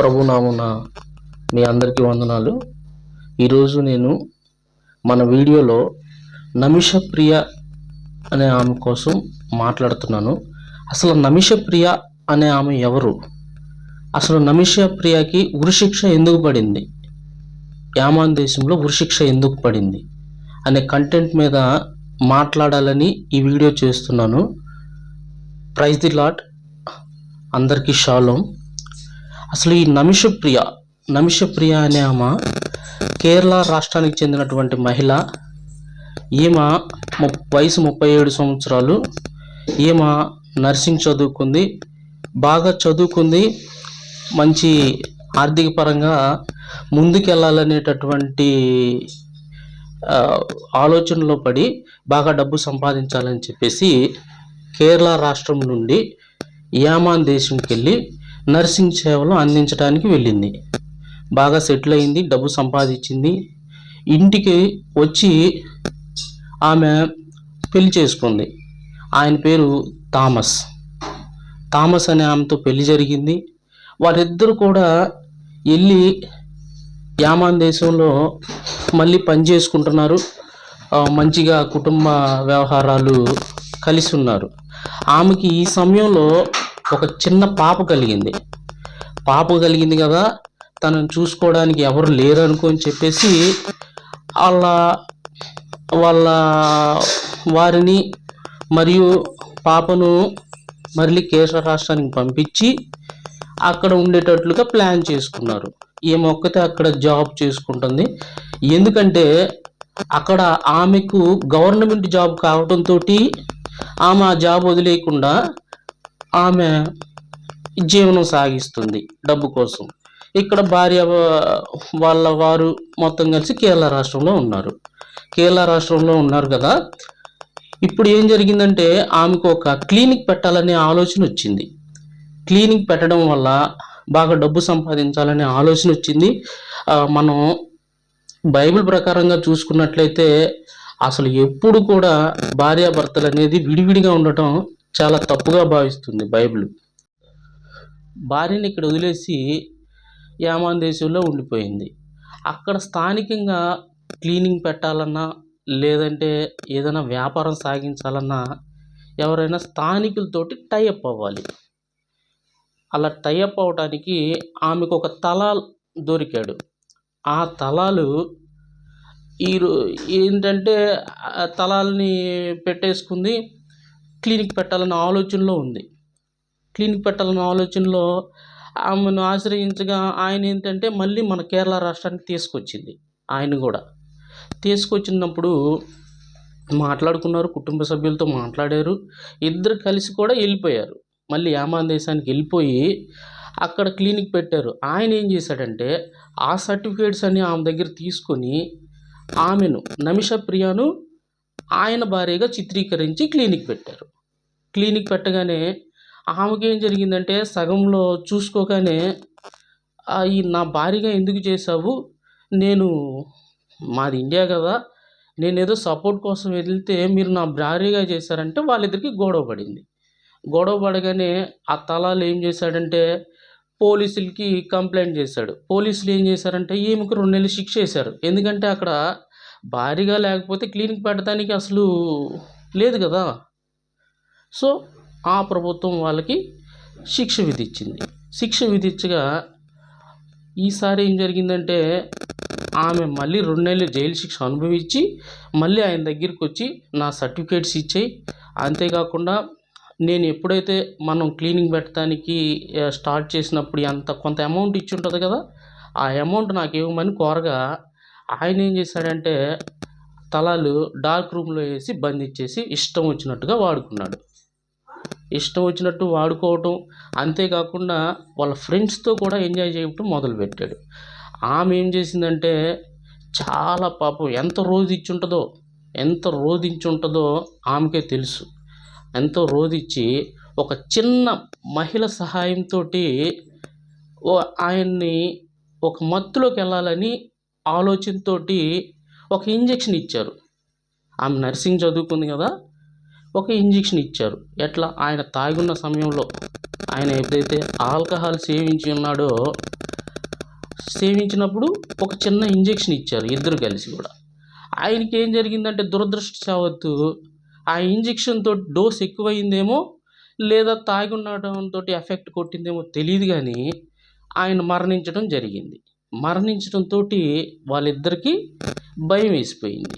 ప్రభునామున మీ అందరికీ వందనాలు. ఈరోజు నేను మన వీడియోలో నమిష ప్రియ అనే ఆమె కోసం మాట్లాడుతున్నాను. అసలు నమిష ప్రియ అనే ఆమె ఎవరు? అసలు నమిషప్రియకి ఉరిశిక్ష ఎందుకు పడింది? యామాన్ దేశంలో ఉరిశిక్ష ఎందుకు పడింది? అనే కంటెంట్ మీద మాట్లాడాలని ఈ వీడియో చేస్తున్నాను. ప్రైజ్ ది లాట్ అందరికీ షాలోం. అసలు ఈ నమిషప్రియ నమిషప్రియ అనే ఆమె కేరళ రాష్ట్రానికి చెందినటువంటి మహిళ. ఈమె ము వయసు ముప్పై ఏడు సంవత్సరాలు. ఈమె నర్సింగ్ చదువుకుంది. బాగా చదువుకుంది. మంచి ఆర్థిక పరంగా ముందుకెళ్ళాలనేటటువంటి ఆలోచనలో పడి బాగా డబ్బు సంపాదించాలని చెప్పేసి కేరళ రాష్ట్రం నుండి యామాన్ దేశంకి వెళ్ళి నర్సింగ్ సేవలు అందించడానికి వెళ్ళింది. బాగా సెటిల్ అయింది డబ్బు సంపాదించింది. ఇంటికి వచ్చి ఆమె పెళ్ళి చేసుకుంది. ఆయన పేరు థామస్. థామస్ అనే ఆమెతో పెళ్ళి జరిగింది. వారిద్దరు కూడా వెళ్ళి యామాన్ దేశంలో మళ్ళీ పని చేసుకుంటున్నారు. మంచిగా కుటుంబ వ్యవహారాలు కలిసి ఉన్నారు. ఆమెకి ఈ సమయంలో ఒక చిన్న పాప కలిగింది. పాప కలిగింది కదా తనను చూసుకోవడానికి ఎవరు లేరు అనుకొని చెప్పేసి వాళ్ళ వాళ్ళ వారిని మరియు పాపను మళ్ళీ కేరళ రాష్ట్రానికి పంపించి అక్కడ ఉండేటట్లుగా ప్లాన్ చేసుకున్నారు. ఈమె ఒక్కతే అక్కడ జాబ్ చేసుకుంటుంది. ఎందుకంటే అక్కడ ఆమెకు గవర్నమెంట్ జాబ్ కావడంతో ఆమె ఆ జాబ్ వదిలేయకుండా ఆమె జీవనం సాగిస్తుంది డబ్బు కోసం. ఇక్కడ భార్య వాళ్ళ వారు మొత్తం కలిసి కేరళ రాష్ట్రంలో ఉన్నారు. కేరళ రాష్ట్రంలో ఉన్నారు కదా. ఇప్పుడు ఏం జరిగిందంటే ఆమెకు ఒక క్లినిక్ పెట్టాలనే ఆలోచన వచ్చింది. క్లినిక్ పెట్టడం వల్ల బాగా డబ్బు సంపాదించాలనే ఆలోచన వచ్చింది. మనం బైబిల్ ప్రకారంగా చూసుకున్నట్లయితే అసలు ఎప్పుడు కూడా భార్యాభర్తలు అనేది విడివిడిగా ఉండటం చాలా తప్పుగా భావిస్తుంది బైబిల్. భార్యని ఇక్కడ వదిలేసి యామాన్ దేశంలో ఉండిపోయింది. అక్కడ స్థానికంగా క్లీనింగ్ పెట్టాలన్నా లేదంటే ఏదైనా వ్యాపారం సాగించాలన్నా ఎవరైనా స్థానికులతోటి టైఅప్ అవ్వాలి. అలా టైఅప్ అవడానికి ఆమెకు ఒక తలాల్ దొరికాడు. ఆ తలాలు ఈ ఏంటంటే ఆ తలాల్ని పెట్టేసుకుంది క్లినిక్ పెట్టాలన్న ఆలోచనలో ఉంది. క్లినిక్ పెట్టాలన్న ఆలోచనలో ఆమెను ఆశ్రయించగా ఆయన ఏంటంటే మళ్ళీ మన కేరళ రాష్ట్రానికి తీసుకొచ్చింది. ఆయన కూడా. తీసుకొచ్చినప్పుడు మాట్లాడుకున్నారు కుటుంబ సభ్యులతో మాట్లాడారు. ఇద్దరు కలిసి కూడా వెళ్ళిపోయారు. మళ్ళీ యామాన్ దేశానికి వెళ్ళిపోయి అక్కడ క్లినిక్ పెట్టారు. ఆయన ఏం చేశాడంటే ఆ సర్టిఫికేట్స్ అన్ని ఆమె దగ్గర తీసుకొని ఆమెను నమిష ప్రియాను ఆయన భార్యగా చిత్రీకరించి క్లినిక్ పెట్టారు. క్లినిక్ పెట్టగానే ఆమెకి ఏం జరిగిందంటే సగంలో చూసుకోగానే అవి ఈ నా భార్యగా ఎందుకు చేశావు? నేను మాది ఇండియా కదా. నేను ఏదో సపోర్ట్ కోసం వెళ్తే మీరు నా భార్యగా చేశారంటే వాళ్ళిద్దరికి గొడవ పడింది. గొడవ పడగానే ఆ తలాలు ఏం చేశాడంటే పోలీసులకి కంప్లైంట్ చేశాడు. పోలీసులు ఏం చేశారంటే ఈమెకు రెండు నెలలు శిక్ష వేశారు. ఎందుకంటే అక్కడ భారీగా లేకపోతే క్లినిక్ పెట్టడానికి అసలు లేదు కదా. సో ఆ ప్రభుత్వం వాళ్ళకి శిక్ష విధించింది. శిక్ష విధించగా ఈసారి ఏం జరిగిందంటే ఆమె మళ్ళీ రెండు నెలలు జైలు శిక్ష అనుభవించి మళ్ళీ ఆయన దగ్గరికి వచ్చి నా సర్టిఫికేట్స్ ఇచ్చేయి. అంతేకాకుండా నేను ఎప్పుడైతే మనం క్లీనింగ్ పెట్టడానికి స్టార్ట్ చేసినప్పుడు ఎంత కొంత అమౌంట్ ఇచ్చి ఉంటుంది కదా ఆ అమౌంట్ నాకు ఇవ్వమని కోరగా ఆయన ఏం చేశాడంటే తలాలు డార్క్ రూమ్లో వేసి బంధించేసి ఇష్టం వచ్చినట్టుగా వాడుకున్నాడు. ఇష్టం వచ్చినట్టు వాడుకోవటం అంతేకాకుండా వాళ్ళ ఫ్రెండ్స్తో కూడా ఎంజాయ్ చేయటం మొదలుపెట్టాడు. ఆమె ఏం చేసిందంటే చాలా పాపం ఎంత రోజు ఇచ్చుంటుందో ఎంత రోధించి ఉంటుందో ఆమెకే తెలుసు. ఎంతో రోజిచ్చి ఒక చిన్న మహిళ సహాయంతో ఆయన్ని ఒక మత్తులోకి వెళ్ళాలని ఆలోచనతోటి ఒక ఇంజెక్షన్ ఇచ్చారు. ఆమె నర్సింగ్ చదువుకుంది కదా ఒక ఇంజెక్షన్ ఇచ్చారు. ఎట్లా? ఆయన తాగున్న సమయంలో. ఆయన ఎప్పుడైతే ఆల్కహాల్ సేవించి ఉన్నాడో సేవించినప్పుడు ఒక చిన్న ఇంజెక్షన్ ఇచ్చారు ఇద్దరు కలిసి కూడా. ఆయనకి ఏం జరిగిందంటే దురదృష్టవత్తు ఆ ఇంజెక్షన్తో డోస్ ఎక్కువైందేమో లేదా తాగి ఉండటంతో ఎఫెక్ట్ కొట్టిందేమో తెలియదు కానీ ఆయన మరణించడం జరిగింది. మరణించడంతో వాళ్ళిద్దరికీ భయం వేసిపోయింది.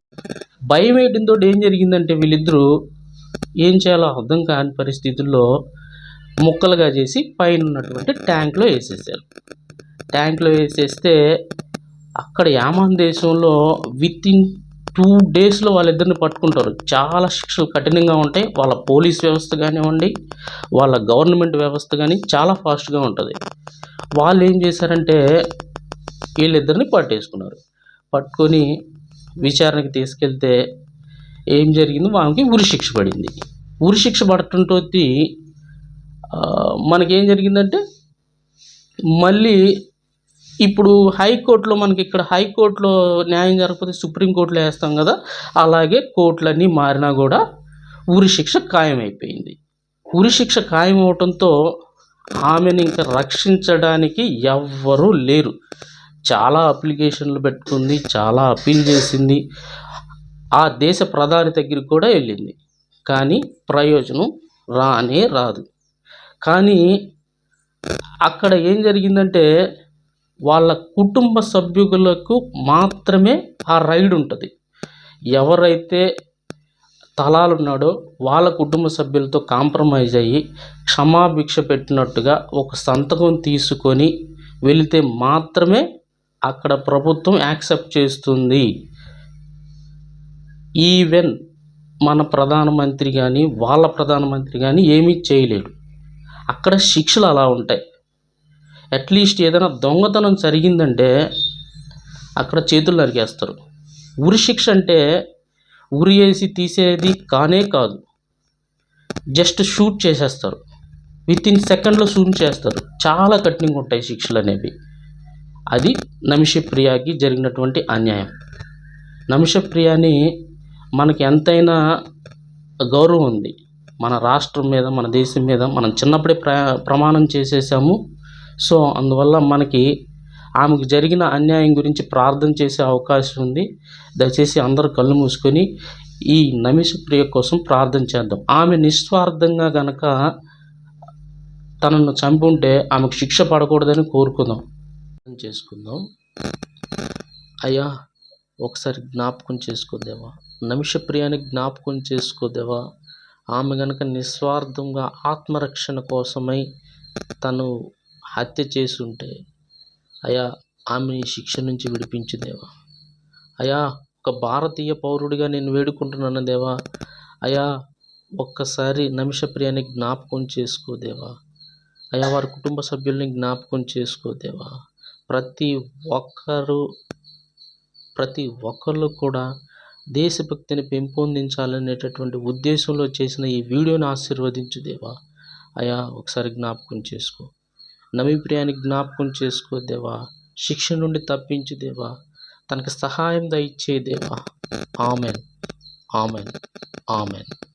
భయం వేయడంతో ఏం జరిగిందంటే వీళ్ళిద్దరూ ఏం చేయాలో అర్థం కాని పరిస్థితుల్లో ముక్కలుగా చేసి పైన ఉన్నటువంటి ట్యాంక్లో వేసేసారు. ట్యాంక్లో వేసేస్తే అక్కడ యామాన్ దేశంలో విత్ ఇన్ టూ డేస్లో వాళ్ళిద్దరిని పట్టుకుంటారు. చాలా శిక్షలు కఠినంగా ఉంటాయి. వాళ్ళ పోలీస్ వ్యవస్థ కానివ్వండి వాళ్ళ గవర్నమెంట్ వ్యవస్థ కానీ చాలా ఫాస్ట్గా ఉంటుంది. వాళ్ళు ఏం చేశారంటే వీళ్ళిద్దరిని పట్టేసుకున్నారు. పట్టుకొని విచారణకి తీసుకెళ్తే ఏం జరిగింది? వాళ్ళకి ఉరిశిక్ష పడింది. ఉరిశిక్ష పడటంతో మనకేం జరిగిందంటే మళ్ళీ ఇప్పుడు హైకోర్టులో మనకి ఇక్కడ హైకోర్టులో న్యాయం జరగకపోతే సుప్రీంకోర్టులో వేస్తాం కదా అలాగే కోర్టులన్నీ మారినా కూడా ఉరి శిక్ష ఖాయమైపోయింది. ఉరి శిక్ష ఖాయం అవటంతో ఆమెను ఇంకా రక్షించడానికి ఎవ్వరూ లేరు. చాలా అప్లికేషన్లు పెట్టుకుంది చాలా అప్పీల్ చేసింది. ఆ దేశ ప్రధాని దగ్గరికి కూడా వెళ్ళింది. కానీ ప్రయోజనం రానే రాదు. కానీ అక్కడ ఏం జరిగిందంటే వాళ్ళ కుటుంబ సభ్యులకు మాత్రమే ఆ రైడ్ ఉంటుంది. ఎవరైతే తలాలు ఉన్నాడో వాళ్ళ కుటుంబ సభ్యులతో కాంప్రమైజ్ అయ్యి క్షమాభిక్ష పెట్టినట్టుగా ఒక సంతకం తీసుకొని వెళితే మాత్రమే అక్కడ ప్రభుత్వం యాక్సెప్ట్ చేస్తుంది. ఈవెన్ మన ప్రధానమంత్రి కానీ వాళ్ళ ప్రధానమంత్రి కానీ ఏమీ చేయలేడు అక్కడ శిక్షలు అలా ఉంటాయి. అట్లీస్ట్ ఏదైనా దొంగతనం జరిగిందంటే అక్కడ చేతులు నరికేస్తారు. ఉరి శిక్ష అంటే ఉరి వేసి తీసేది కానే కాదు. జస్ట్ షూట్ చేసేస్తారు. విత్ ఇన్ సెకండ్లో షూట్ చేస్తారు. చాలా కఠినంగా ఉంటాయి శిక్షలు అనేవి. అది నమిషప్రియాకి జరిగినటువంటి అన్యాయం. నమిషప్రియాని మనకి ఎంతైనా గౌరవం ఉంది. మన రాష్ట్రం మీద మన దేశం మీద మనం చిన్నప్పుడే ప్ర ప్రమాణం చేసేసాము. సో అందువల్ల మనకి ఆమెకు జరిగిన అన్యాయం గురించి ప్రార్థన చేసే అవకాశం ఉంది. దయచేసి అందరూ కళ్ళు మూసుకొని ఈ నమిషప్రియ కోసం ప్రార్థన చేద్దాం. ఆమె నిస్వార్థంగా గనక తనను చంపి ఉంటే ఆమెకు శిక్ష పడకూడదని కోరుకుందాం. చేసుకుందాం. అయ్యా ఒకసారి జ్ఞాపకం చేసుకోదేవా నిమిషప్రియాన్ని జ్ఞాపకం చేసుకోదేవా ఆమె గనక నిస్వార్థంగా ఆత్మరక్షణ కోసమై తను హత్య చేసి ఉంటే అయా ఆమెని శిక్ష నుంచి విడిపించుదేవా అయా ఒక భారతీయ పౌరుడిగా నేను వేడుకుంటున్నాను దేవా. అయా ఒక్కసారి నిమిషప్రియాన్ని జ్ఞాపకం చేసుకోదేవా అయా వారి కుటుంబ సభ్యుల్ని జ్ఞాపకం చేసుకోదేవా ప్రతి ఒక్కరు ప్రతి ఒక్కళ్ళు కూడా దేశభక్తిని పెంపొందించాలనేటటువంటి ఉద్దేశంలో చేసిన ఈ వీడియోని ఆశీర్వదించు దేవా. అయా ఒకసారి జ్ఞాపకం చేసుకో. నమిప్రియానికి జ్ఞాపకం చేసుకో దేవా. శిక్ష నుండి తప్పించు దేవా. తనకు సహాయం దయచే దేవా. ఆమెన్. ఆమెన్. ఆమెన్.